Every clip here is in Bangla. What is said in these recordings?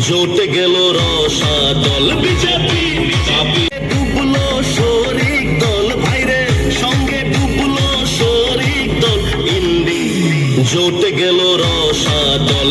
জোটে গেল রসা দল বিজেপি ডুবলো দল ভাইরে সঙ্গে দল জোটে গেল রসা দল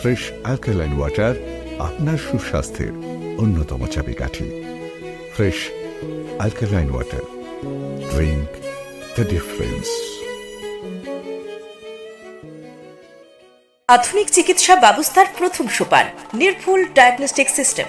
ফ্রেশ অ্যালকালাইন ওয়াটার আপনার সুস্বাস্থ্যের অন্যতম চাবিকাঠি। Fresh alkaline water drink the difference আধুনিক চিকিৎসা ব্যবস্থার প্রথম সোপান, নির্ভুল ডায়াগনস্টিক সিস্টেম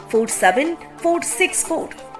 47464